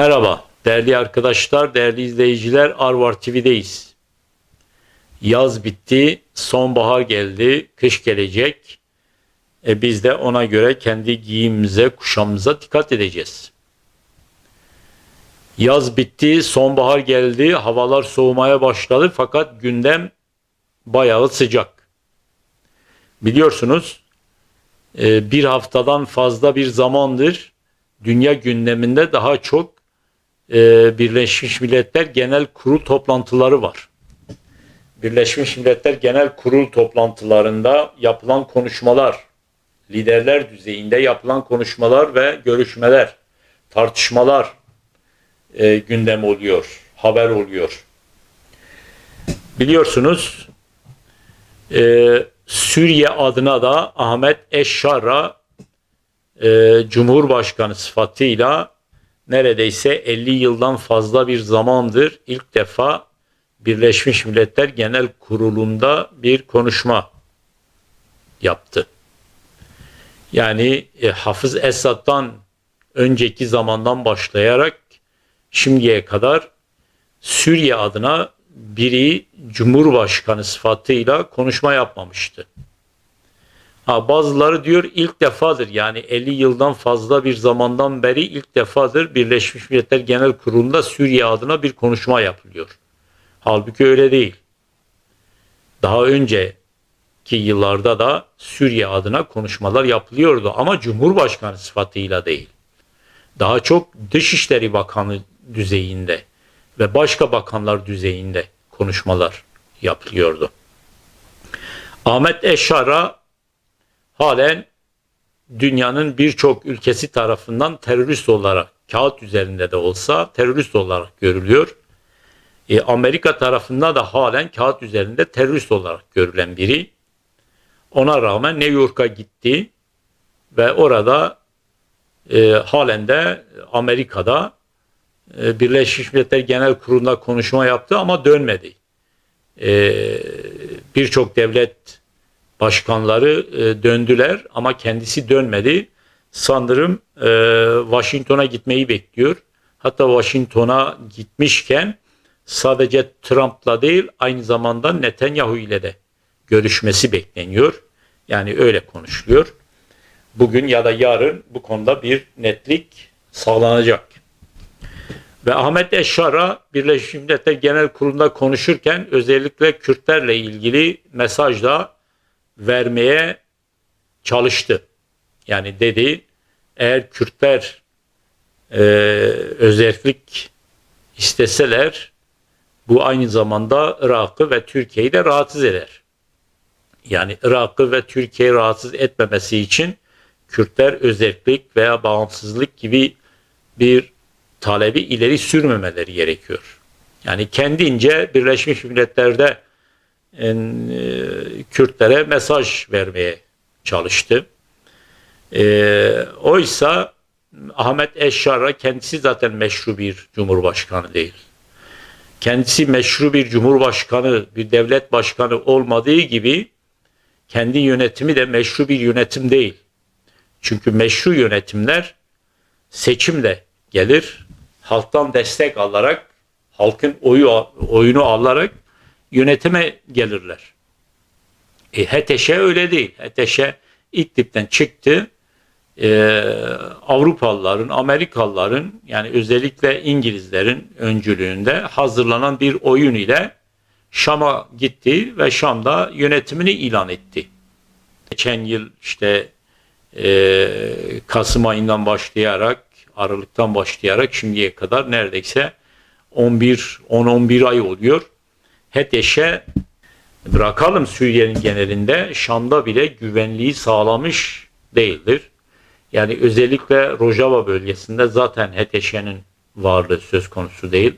Merhaba değerli arkadaşlar, değerli izleyiciler Arvar TV'deyiz. Yaz bitti, sonbahar geldi, kış gelecek. E biz de ona göre kendi giyimimize, kuşamımıza dikkat edeceğiz. Yaz bitti, sonbahar geldi, havalar soğumaya başladı fakat gündem bayağı sıcak. Biliyorsunuz e, bir haftadan fazla bir zamandır dünya gündeminde daha çok e, Birleşmiş Milletler Genel Kurul toplantıları var. Birleşmiş Milletler Genel Kurul toplantılarında yapılan konuşmalar, liderler düzeyinde yapılan konuşmalar ve görüşmeler, tartışmalar e, gündem oluyor, haber oluyor. Biliyorsunuz e, Suriye adına da Ahmet Eşşar'a e, Cumhurbaşkanı sıfatıyla neredeyse 50 yıldan fazla bir zamandır ilk defa Birleşmiş Milletler Genel Kurulu'nda bir konuşma yaptı. Yani e, Hafız Esad'dan önceki zamandan başlayarak şimdiye kadar Suriye adına biri Cumhurbaşkanı sıfatıyla konuşma yapmamıştı. Ha, bazıları diyor ilk defadır yani 50 yıldan fazla bir zamandan beri ilk defadır Birleşmiş Milletler Genel Kurulu'nda Suriye adına bir konuşma yapılıyor. Halbuki öyle değil. Daha önceki yıllarda da Suriye adına konuşmalar yapılıyordu ama Cumhurbaşkanı sıfatıyla değil. Daha çok Dışişleri Bakanı düzeyinde ve başka bakanlar düzeyinde konuşmalar yapılıyordu. Ahmet Eşar'a halen dünyanın birçok ülkesi tarafından terörist olarak kağıt üzerinde de olsa terörist olarak görülüyor. E, Amerika tarafında da halen kağıt üzerinde terörist olarak görülen biri. Ona rağmen New York'a gitti ve orada e, halen de Amerika'da e, Birleşmiş Milletler Genel Kurulu'nda konuşma yaptı ama dönmedi. E, Birçok devlet başkanları e, döndüler ama kendisi dönmedi. Sanırım e, Washington'a gitmeyi bekliyor. Hatta Washington'a gitmişken sadece Trump'la değil aynı zamanda Netanyahu ile de görüşmesi bekleniyor. Yani öyle konuşuluyor. Bugün ya da yarın bu konuda bir netlik sağlanacak. Ve Ahmet Eşşar'a Birleşmiş Milletler Genel Kurulu'nda konuşurken özellikle Kürtlerle ilgili mesajla vermeye çalıştı. Yani dedi eğer Kürtler e, özellik isteseler bu aynı zamanda Irak'ı ve Türkiye'yi de rahatsız eder. Yani Irak'ı ve Türkiye'yi rahatsız etmemesi için Kürtler özellik veya bağımsızlık gibi bir talebi ileri sürmemeleri gerekiyor. Yani kendince Birleşmiş Milletler'de e, Kürtlere mesaj vermeye çalıştı. E, oysa Ahmet Eşşar'a kendisi zaten meşru bir cumhurbaşkanı değil. Kendisi meşru bir cumhurbaşkanı, bir devlet başkanı olmadığı gibi kendi yönetimi de meşru bir yönetim değil. Çünkü meşru yönetimler seçimle gelir. Halktan destek alarak, halkın oyu oyunu alarak yönetime gelirler. E, HTŞ öyle değil. HTŞ İdlib'den çıktı. E, Avrupalıların, Amerikalıların yani özellikle İngilizlerin öncülüğünde hazırlanan bir oyun ile Şam'a gitti ve Şam'da yönetimini ilan etti. Geçen yıl işte e, Kasım ayından başlayarak Aralık'tan başlayarak şimdiye kadar neredeyse 11 10-11 ay oluyor. HETEŞ'e bırakalım Suriye'nin genelinde Şam'da bile güvenliği sağlamış değildir. Yani özellikle Rojava bölgesinde zaten HETEŞ'in varlığı söz konusu değil.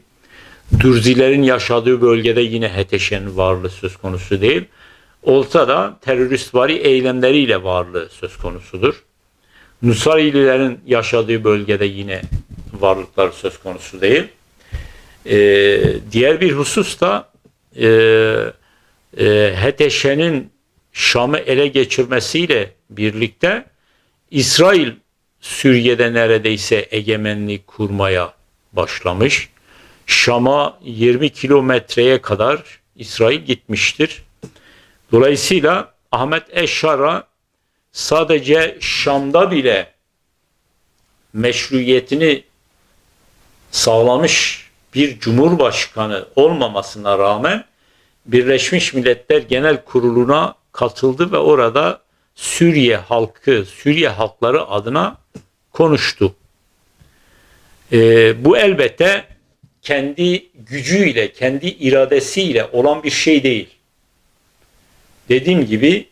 Dürzilerin yaşadığı bölgede yine HETEŞ'in varlığı söz konusu değil. Olsa da teröristvari eylemleriyle varlığı söz konusudur. Nusayrilerin yaşadığı bölgede yine varlıklar söz konusu değil. Ee, diğer bir husus da e, e, HTŞ'nin Şam'ı ele geçirmesiyle birlikte İsrail Suriye'de neredeyse egemenlik kurmaya başlamış. Şam'a 20 kilometreye kadar İsrail gitmiştir. Dolayısıyla Ahmet Eşşar'a sadece Şam'da bile meşruiyetini sağlamış bir cumhurbaşkanı olmamasına rağmen Birleşmiş Milletler Genel Kurulu'na katıldı ve orada Suriye halkı, Suriye halkları adına konuştu. Ee, bu elbette kendi gücüyle, kendi iradesiyle olan bir şey değil. Dediğim gibi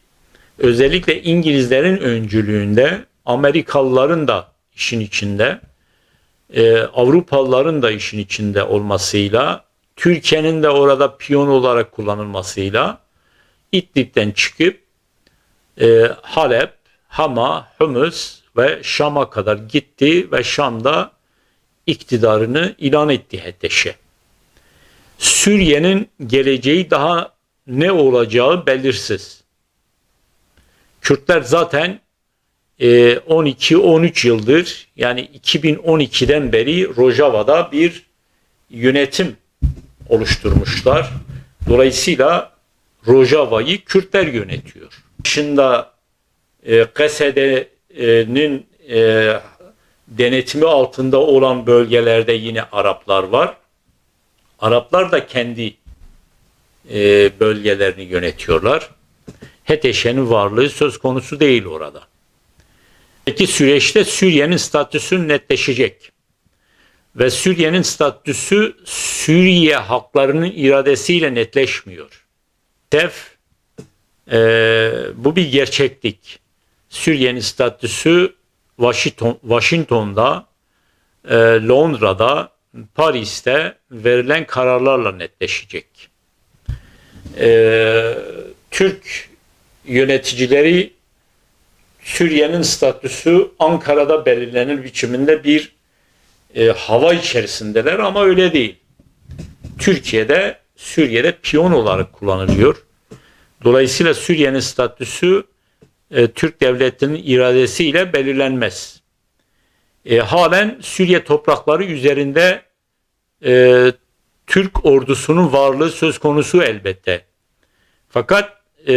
özellikle İngilizlerin öncülüğünde Amerikalıların da işin içinde, e, Avrupalıların da işin içinde olmasıyla, Türkiye'nin de orada piyon olarak kullanılmasıyla İdlib'den çıkıp e, Halep, Hama, Humus ve Şam'a kadar gitti ve Şam'da iktidarını ilan etti HDŞ'e. Suriye'nin geleceği daha ne olacağı belirsiz. Kürtler zaten 12-13 e, yıldır yani 2012'den beri Rojava'da bir yönetim oluşturmuşlar. Dolayısıyla Rojava'yı Kürtler yönetiyor. Dışında e, Kasede'nin e, denetimi altında olan bölgelerde yine Araplar var. Araplar da kendi e, bölgelerini yönetiyorlar. HTŞ'nin varlığı söz konusu değil orada. Peki süreçte Suriye'nin statüsü netleşecek. Ve Suriye'nin statüsü Suriye halklarının iradesiyle netleşmiyor. Tef e, bu bir gerçeklik. Suriye'nin statüsü Washington, Washington'da, e, Londra'da, Paris'te verilen kararlarla netleşecek. E, Türk yöneticileri Suriye'nin statüsü Ankara'da belirlenir biçiminde bir e, hava içerisindeler ama öyle değil. Türkiye'de Suriye'de piyon olarak kullanılıyor. Dolayısıyla Suriye'nin statüsü e, Türk devletinin iradesiyle belirlenmez. E, halen Suriye toprakları üzerinde e, Türk ordusunun varlığı söz konusu elbette. Fakat e,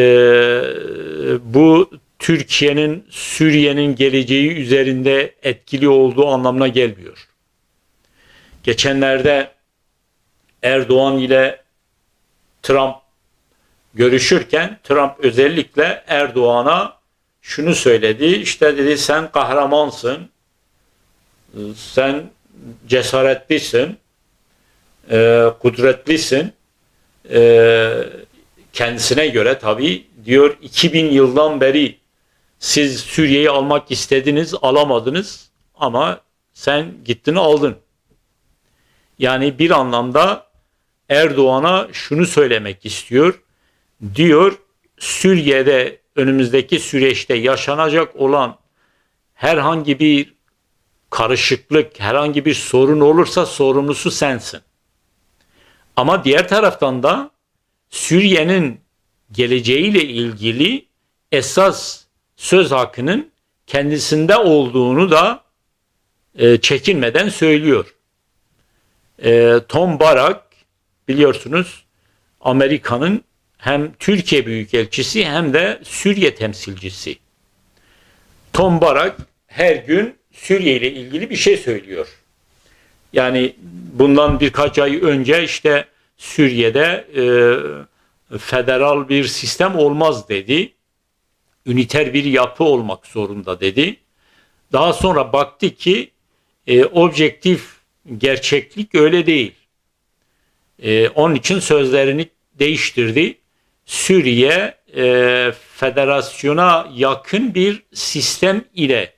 bu Türkiye'nin Suriye'nin geleceği üzerinde etkili olduğu anlamına gelmiyor. Geçenlerde Erdoğan ile Trump görüşürken Trump özellikle Erdoğan'a şunu söyledi. İşte dedi sen kahramansın. Sen cesaretlisin. E, kudretlisin. E, kendisine göre tabi diyor 2000 yıldan beri siz Suriye'yi almak istediniz, alamadınız ama sen gittin aldın. Yani bir anlamda Erdoğan'a şunu söylemek istiyor. Diyor Suriye'de önümüzdeki süreçte yaşanacak olan herhangi bir karışıklık, herhangi bir sorun olursa sorumlusu sensin. Ama diğer taraftan da Suriye'nin geleceğiyle ilgili esas söz hakkının kendisinde olduğunu da e, çekinmeden söylüyor. E, Tom Barak biliyorsunuz Amerika'nın hem Türkiye Büyükelçisi hem de Suriye temsilcisi. Tom Barak her gün Suriye ile ilgili bir şey söylüyor. Yani bundan birkaç ay önce işte Suriye'de e, federal bir sistem olmaz dedi. Üniter bir yapı olmak zorunda dedi. Daha sonra baktı ki e, objektif gerçeklik öyle değil. E, onun için sözlerini değiştirdi. Suriye e, federasyona yakın bir sistem ile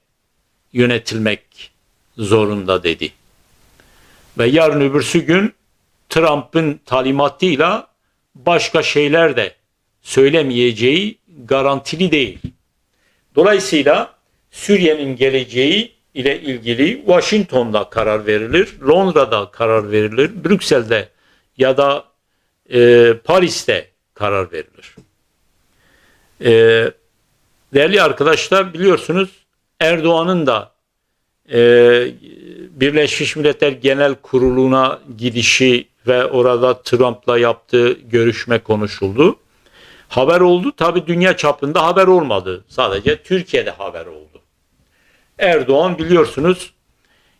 yönetilmek zorunda dedi. Ve yarın öbürsü gün Trump'ın talimatıyla başka şeyler de söylemeyeceği garantili değil. Dolayısıyla Suriye'nin geleceği ile ilgili Washington'da karar verilir, Londra'da karar verilir, Brüksel'de ya da e, Paris'te karar verilir. E, değerli arkadaşlar biliyorsunuz Erdoğan'ın da e, Birleşmiş Milletler Genel Kurulu'na gidişi ve orada Trump'la yaptığı görüşme konuşuldu. Haber oldu. Tabi dünya çapında haber olmadı. Sadece Türkiye'de haber oldu. Erdoğan biliyorsunuz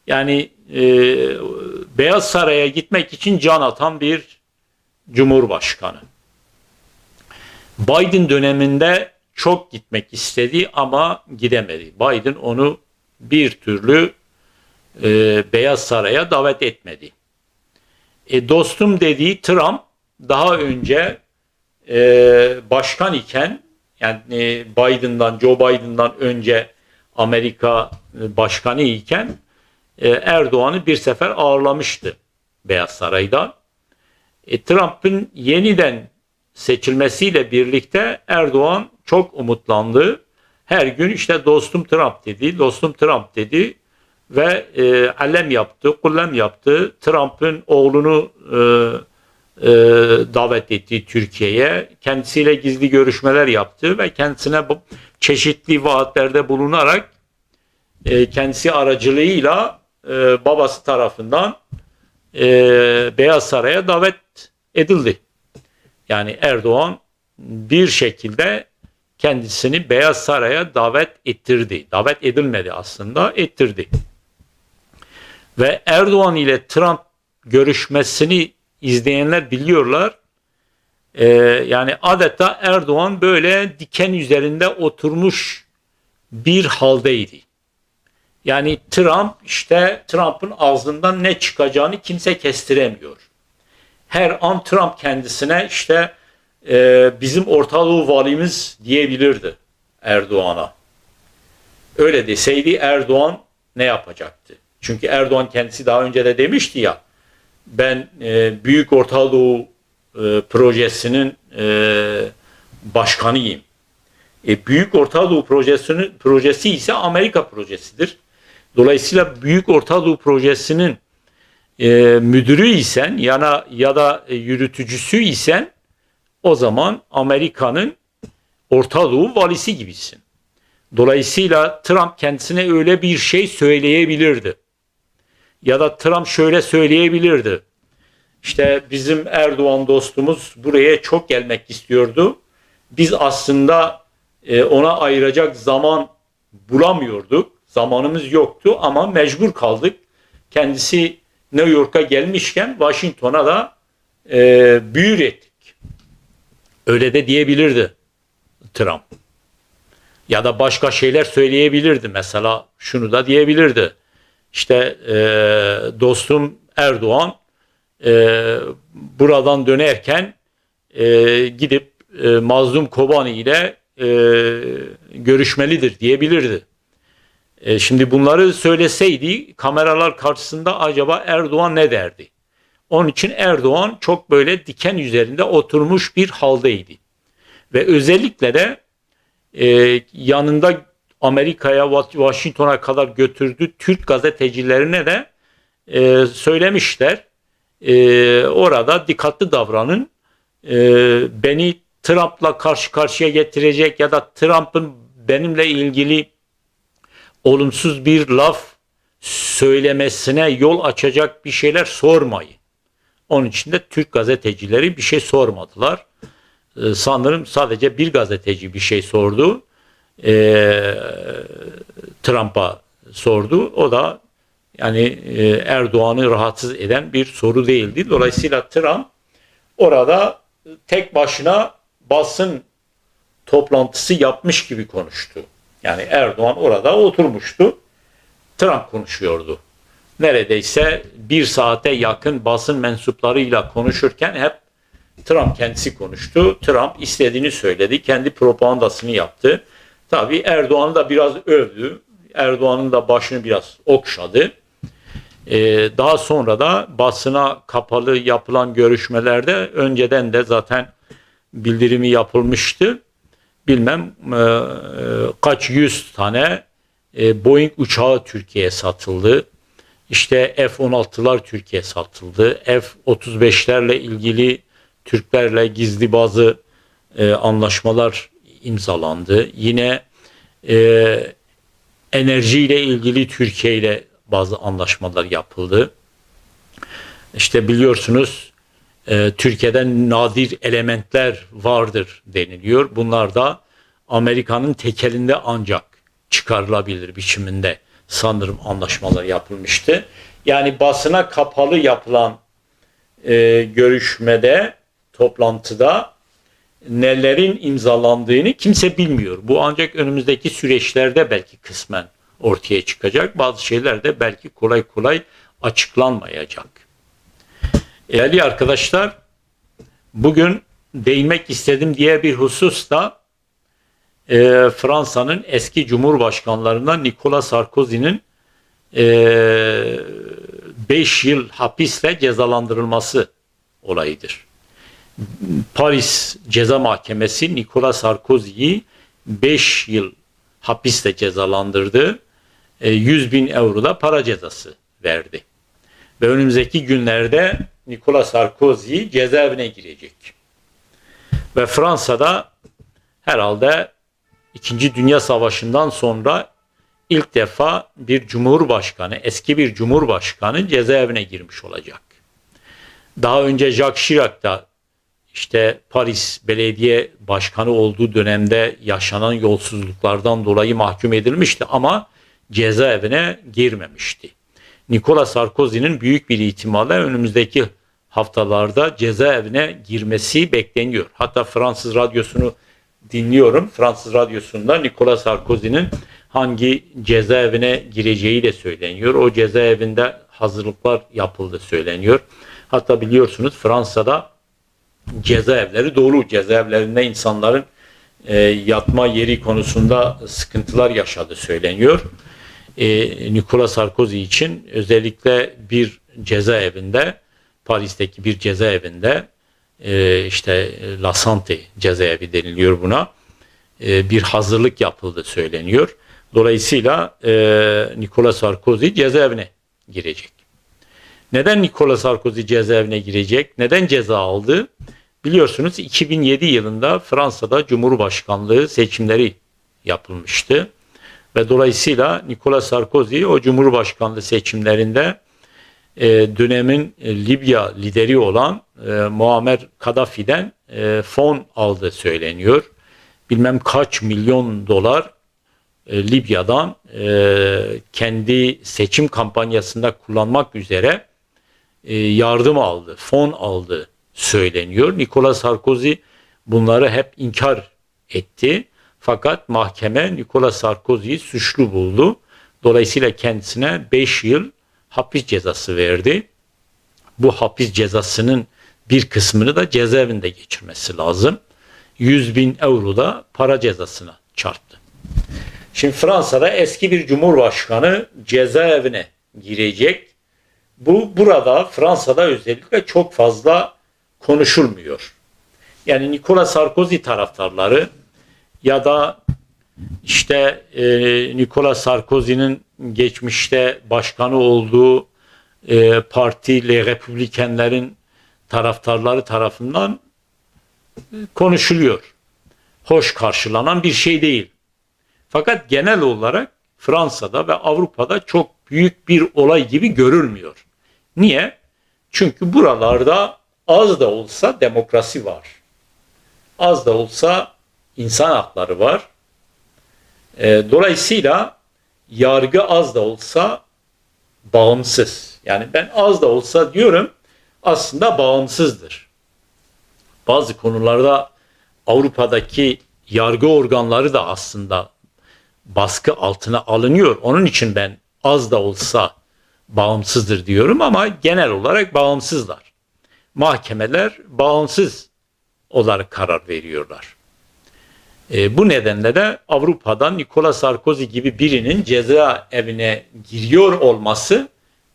yani e, Beyaz Saray'a gitmek için can atan bir cumhurbaşkanı. Biden döneminde çok gitmek istedi ama gidemedi. Biden onu bir türlü e, Beyaz Saray'a davet etmedi. E, dostum dediği Trump daha önce e, başkan iken yani e, Biden'dan Joe Biden'dan önce Amerika e, başkanı iken e, Erdoğan'ı bir sefer ağırlamıştı Beyaz Saray'da. E, Trump'ın yeniden seçilmesiyle birlikte Erdoğan çok umutlandı. Her gün işte dostum Trump dedi, dostum Trump dedi ve e, allem yaptı, kullem yaptı. Trump'ın oğlunu e, e, davet etti Türkiye'ye. Kendisiyle gizli görüşmeler yaptı ve kendisine bu çeşitli vaatlerde bulunarak e, kendisi aracılığıyla e, babası tarafından e, Beyaz Saray'a davet edildi. Yani Erdoğan bir şekilde kendisini Beyaz Saray'a davet ettirdi. Davet edilmedi aslında, ettirdi. Ve Erdoğan ile Trump görüşmesini izleyenler biliyorlar. Ee, yani adeta Erdoğan böyle diken üzerinde oturmuş bir haldeydi. Yani Trump işte Trump'ın ağzından ne çıkacağını kimse kestiremiyor. Her an Trump kendisine işte e, bizim Orta Doğu valimiz diyebilirdi Erdoğan'a. Öyle deseydi Erdoğan ne yapacaktı? Çünkü Erdoğan kendisi daha önce de demişti ya ben e, Büyük Orta Doğu e, projesinin e, başkanıyım. E, Büyük Orta Doğu projesinin projesi ise Amerika projesidir. Dolayısıyla Büyük Orta Doğu projesinin e, müdürü isen yana ya da e, yürütücüsü isen o zaman Amerika'nın Orta Doğu valisi gibisin. Dolayısıyla Trump kendisine öyle bir şey söyleyebilirdi. Ya da Trump şöyle söyleyebilirdi. İşte bizim Erdoğan dostumuz buraya çok gelmek istiyordu. Biz aslında e, ona ayıracak zaman bulamıyorduk. Zamanımız yoktu ama mecbur kaldık. Kendisi New York'a gelmişken Washington'a da e, büyür ettik. Öyle de diyebilirdi Trump. Ya da başka şeyler söyleyebilirdi. Mesela şunu da diyebilirdi. İşte e, dostum Erdoğan e, buradan dönerken e, gidip e, Mazlum Kobani ile e, görüşmelidir diyebilirdi. E, şimdi bunları söyleseydi kameralar karşısında acaba Erdoğan ne derdi? Onun için Erdoğan çok böyle diken üzerinde oturmuş bir haldeydi. Ve özellikle de e, yanında Amerika'ya, Washington'a kadar götürdü Türk gazetecilerine de e, söylemişler. E, orada dikkatli davranın. E, beni Trump'la karşı karşıya getirecek ya da Trump'ın benimle ilgili olumsuz bir laf söylemesine yol açacak bir şeyler sormayın. Onun için de Türk gazetecileri bir şey sormadılar. Ee, sanırım sadece bir gazeteci bir şey sordu. Ee, Trump'a sordu. O da yani e, Erdoğan'ı rahatsız eden bir soru değildi. Dolayısıyla Trump orada tek başına basın toplantısı yapmış gibi konuştu. Yani Erdoğan orada oturmuştu. Trump konuşuyordu. Neredeyse bir saate yakın basın mensuplarıyla konuşurken hep Trump kendisi konuştu. Trump istediğini söyledi. Kendi propagandasını yaptı. Tabii Erdoğan'ı da biraz övdü. Erdoğan'ın da başını biraz okşadı. Ee, daha sonra da basına kapalı yapılan görüşmelerde önceden de zaten bildirimi yapılmıştı bilmem e, kaç yüz tane e, Boeing uçağı Türkiye'ye satıldı. İşte F-16'lar Türkiye'ye satıldı. F-35'lerle ilgili Türklerle gizli bazı e, anlaşmalar imzalandı. Yine e, enerjiyle ilgili Türkiye ile bazı anlaşmalar yapıldı. İşte biliyorsunuz e, Türkiye'de nadir elementler vardır deniliyor. Bunlar da Amerika'nın tekelinde ancak çıkarılabilir biçiminde sanırım anlaşmalar yapılmıştı. Yani basına kapalı yapılan e, görüşmede, toplantıda nelerin imzalandığını kimse bilmiyor. Bu ancak önümüzdeki süreçlerde belki kısmen ortaya çıkacak. Bazı şeyler de belki kolay kolay açıklanmayacak. Değerli arkadaşlar, bugün değinmek istedim diye bir husus da e, Fransa'nın eski cumhurbaşkanlarından Nicolas Sarkozy'nin 5 e, yıl hapisle cezalandırılması olayıdır. Paris Ceza Mahkemesi Nicolas Sarkozy'yi 5 yıl hapisle cezalandırdı. 100 e, bin euro da para cezası verdi. Ve önümüzdeki günlerde Nicolas Sarkozy cezaevine girecek. Ve Fransa'da herhalde İkinci Dünya Savaşı'ndan sonra ilk defa bir cumhurbaşkanı, eski bir cumhurbaşkanı cezaevine girmiş olacak. Daha önce Jacques Chirac da işte Paris Belediye Başkanı olduğu dönemde yaşanan yolsuzluklardan dolayı mahkum edilmişti ama cezaevine girmemişti. Nicolas Sarkozy'nin büyük bir ihtimalle önümüzdeki haftalarda cezaevine girmesi bekleniyor. Hatta Fransız radyosunu dinliyorum. Fransız radyosunda Nicolas Sarkozy'nin hangi cezaevine gireceği de söyleniyor. O cezaevinde hazırlıklar yapıldı söyleniyor. Hatta biliyorsunuz Fransa'da cezaevleri dolu. Cezaevlerinde insanların e, yatma yeri konusunda sıkıntılar yaşadı söyleniyor. E, Nicolas Sarkozy için özellikle bir cezaevinde Paris'teki bir cezaevinde e, işte La Santé cezaevi deniliyor buna. E, bir hazırlık yapıldı söyleniyor. Dolayısıyla e, Nicolas Sarkozy cezaevine girecek. Neden Nicolas Sarkozy cezaevine girecek? Neden ceza aldı? Biliyorsunuz 2007 yılında Fransa'da Cumhurbaşkanlığı seçimleri yapılmıştı. Ve dolayısıyla Nicolas Sarkozy o Cumhurbaşkanlığı seçimlerinde e, dönemin e, Libya lideri olan e, Muammer Kaddafi'den e, fon aldı söyleniyor. Bilmem kaç milyon dolar e, Libya'dan e, kendi seçim kampanyasında kullanmak üzere yardım aldı, fon aldı söyleniyor. Nicolas Sarkozy bunları hep inkar etti. Fakat mahkeme Nicolas Sarkozy'yi suçlu buldu. Dolayısıyla kendisine 5 yıl hapis cezası verdi. Bu hapis cezasının bir kısmını da cezaevinde geçirmesi lazım. 100 bin euro da para cezasına çarptı. Şimdi Fransa'da eski bir cumhurbaşkanı cezaevine girecek. Bu burada Fransa'da özellikle çok fazla konuşulmuyor. Yani Nicolas Sarkozy taraftarları ya da işte e, Nicolas Sarkozy'nin geçmişte başkanı olduğu e, parti Le Republikenlerin taraftarları tarafından konuşuluyor. Hoş karşılanan bir şey değil. Fakat genel olarak Fransa'da ve Avrupa'da çok büyük bir olay gibi görülmüyor. Niye? Çünkü buralarda az da olsa demokrasi var. Az da olsa insan hakları var. E, dolayısıyla yargı az da olsa bağımsız. Yani ben az da olsa diyorum aslında bağımsızdır. Bazı konularda Avrupa'daki yargı organları da aslında baskı altına alınıyor. Onun için ben az da olsa bağımsızdır diyorum ama genel olarak bağımsızlar. Mahkemeler bağımsız olarak karar veriyorlar. E, bu nedenle de Avrupa'dan Nicolas Sarkozy gibi birinin ceza evine giriyor olması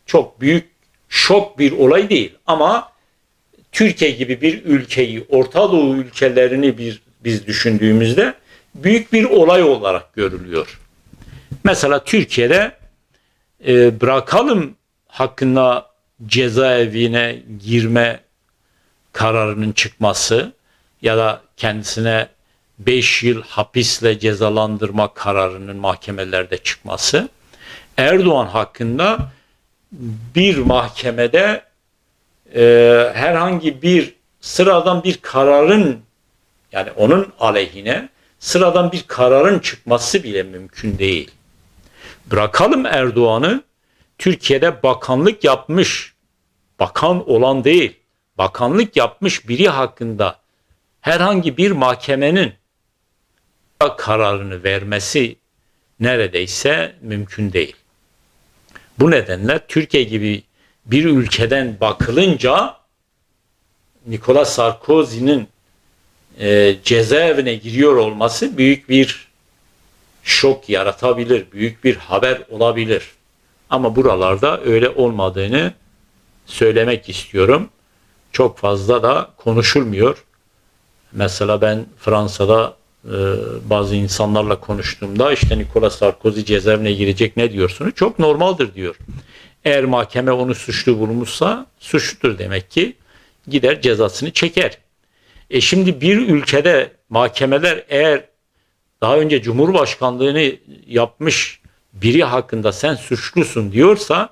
çok büyük şok bir olay değil. Ama Türkiye gibi bir ülkeyi, Orta Doğu ülkelerini bir biz düşündüğümüzde büyük bir olay olarak görülüyor. Mesela Türkiye'de e, bırakalım hakkında cezaevine girme kararının çıkması ya da kendisine 5 yıl hapisle cezalandırma kararının mahkemelerde çıkması Erdoğan hakkında bir mahkemede e, herhangi bir sıradan bir kararın yani onun aleyhine sıradan bir kararın çıkması bile mümkün değil. Bırakalım Erdoğan'ı Türkiye'de bakanlık yapmış, bakan olan değil, bakanlık yapmış biri hakkında herhangi bir mahkemenin kararını vermesi neredeyse mümkün değil. Bu nedenle Türkiye gibi bir ülkeden bakılınca Nicolas Sarkozy'nin e, cezaevine giriyor olması büyük bir şok yaratabilir, büyük bir haber olabilir. Ama buralarda öyle olmadığını söylemek istiyorum. Çok fazla da konuşulmuyor. Mesela ben Fransa'da e, bazı insanlarla konuştuğumda işte Nicolas Sarkozy cezaevine girecek ne diyorsunuz? Çok normaldir diyor. Eğer mahkeme onu suçlu bulmuşsa suçludur demek ki gider cezasını çeker. E şimdi bir ülkede mahkemeler eğer daha önce Cumhurbaşkanlığını yapmış biri hakkında sen suçlusun diyorsa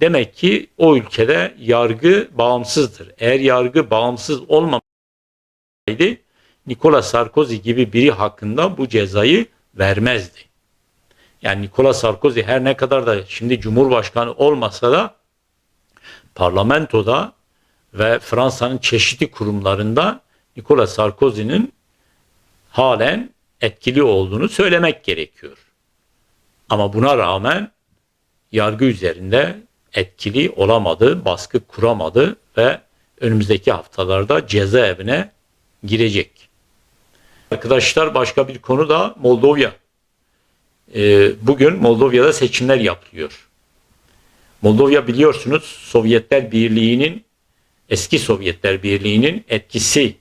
demek ki o ülkede yargı bağımsızdır. Eğer yargı bağımsız olmamaydı Nicolas Sarkozy gibi biri hakkında bu cezayı vermezdi. Yani Nicolas Sarkozy her ne kadar da şimdi Cumhurbaşkanı olmasa da parlamentoda ve Fransa'nın çeşitli kurumlarında Nicolas Sarkozy'nin halen etkili olduğunu söylemek gerekiyor. Ama buna rağmen yargı üzerinde etkili olamadı, baskı kuramadı ve önümüzdeki haftalarda cezaevine girecek. Arkadaşlar başka bir konu da Moldova. Ee, bugün Moldova'da seçimler yapılıyor. Moldova biliyorsunuz Sovyetler Birliği'nin eski Sovyetler Birliği'nin etkisi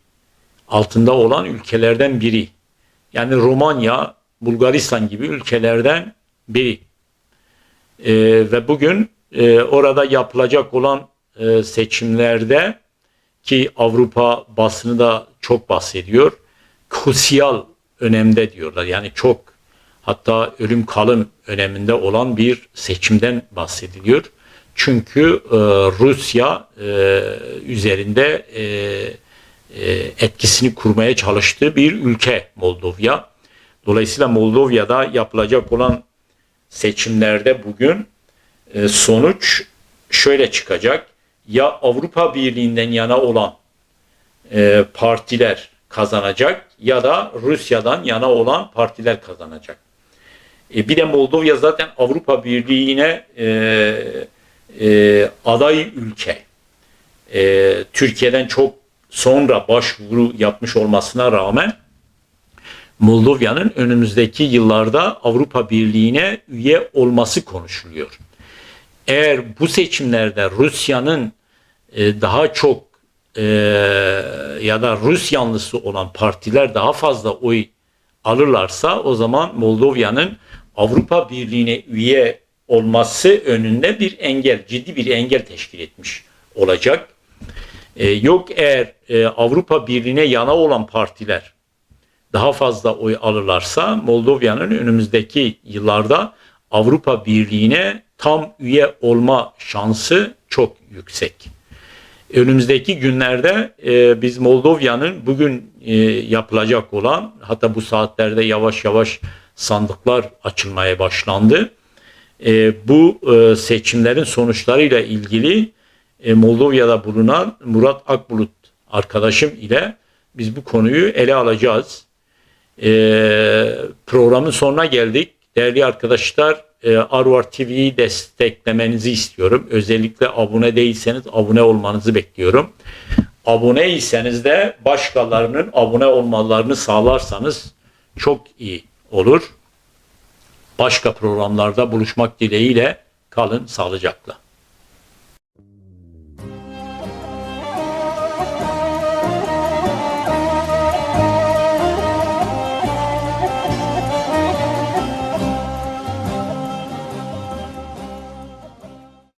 altında olan ülkelerden biri. Yani Romanya, Bulgaristan gibi ülkelerden biri. Ee, ve bugün e, orada yapılacak olan e, seçimlerde ki Avrupa basını da çok bahsediyor. Krusyal önemde diyorlar. Yani çok hatta ölüm kalım öneminde olan bir seçimden bahsediliyor. Çünkü e, Rusya e, üzerinde e, e, etkisini kurmaya çalıştığı bir ülke Moldova. Dolayısıyla Moldova'da yapılacak olan seçimlerde bugün e, sonuç şöyle çıkacak. Ya Avrupa Birliği'nden yana olan e, partiler kazanacak ya da Rusya'dan yana olan partiler kazanacak. E, bir de Moldova zaten Avrupa Birliği'ne e, e, aday ülke. E, Türkiye'den çok sonra başvuru yapmış olmasına rağmen Moldova'nın önümüzdeki yıllarda Avrupa Birliği'ne üye olması konuşuluyor. Eğer bu seçimlerde Rusya'nın e, daha çok e, ya da Rus yanlısı olan partiler daha fazla oy alırlarsa o zaman Moldova'nın Avrupa Birliği'ne üye olması önünde bir engel, ciddi bir engel teşkil etmiş olacak. E, yok eğer e, Avrupa Birliği'ne yana olan partiler daha fazla oy alırlarsa Moldova'nın önümüzdeki yıllarda Avrupa Birliği'ne tam üye olma şansı çok yüksek. Önümüzdeki günlerde e, biz Moldova'nın bugün e, yapılacak olan hatta bu saatlerde yavaş yavaş sandıklar açılmaya başlandı. E, bu e, seçimlerin sonuçlarıyla ilgili e, Moldova'da bulunan Murat Akbulut arkadaşım ile biz bu konuyu ele alacağız. E, programın sonuna geldik. Değerli arkadaşlar e, Arvar TV'yi desteklemenizi istiyorum. Özellikle abone değilseniz abone olmanızı bekliyorum. Aboneyseniz de başkalarının abone olmalarını sağlarsanız çok iyi olur. Başka programlarda buluşmak dileğiyle kalın sağlıcakla.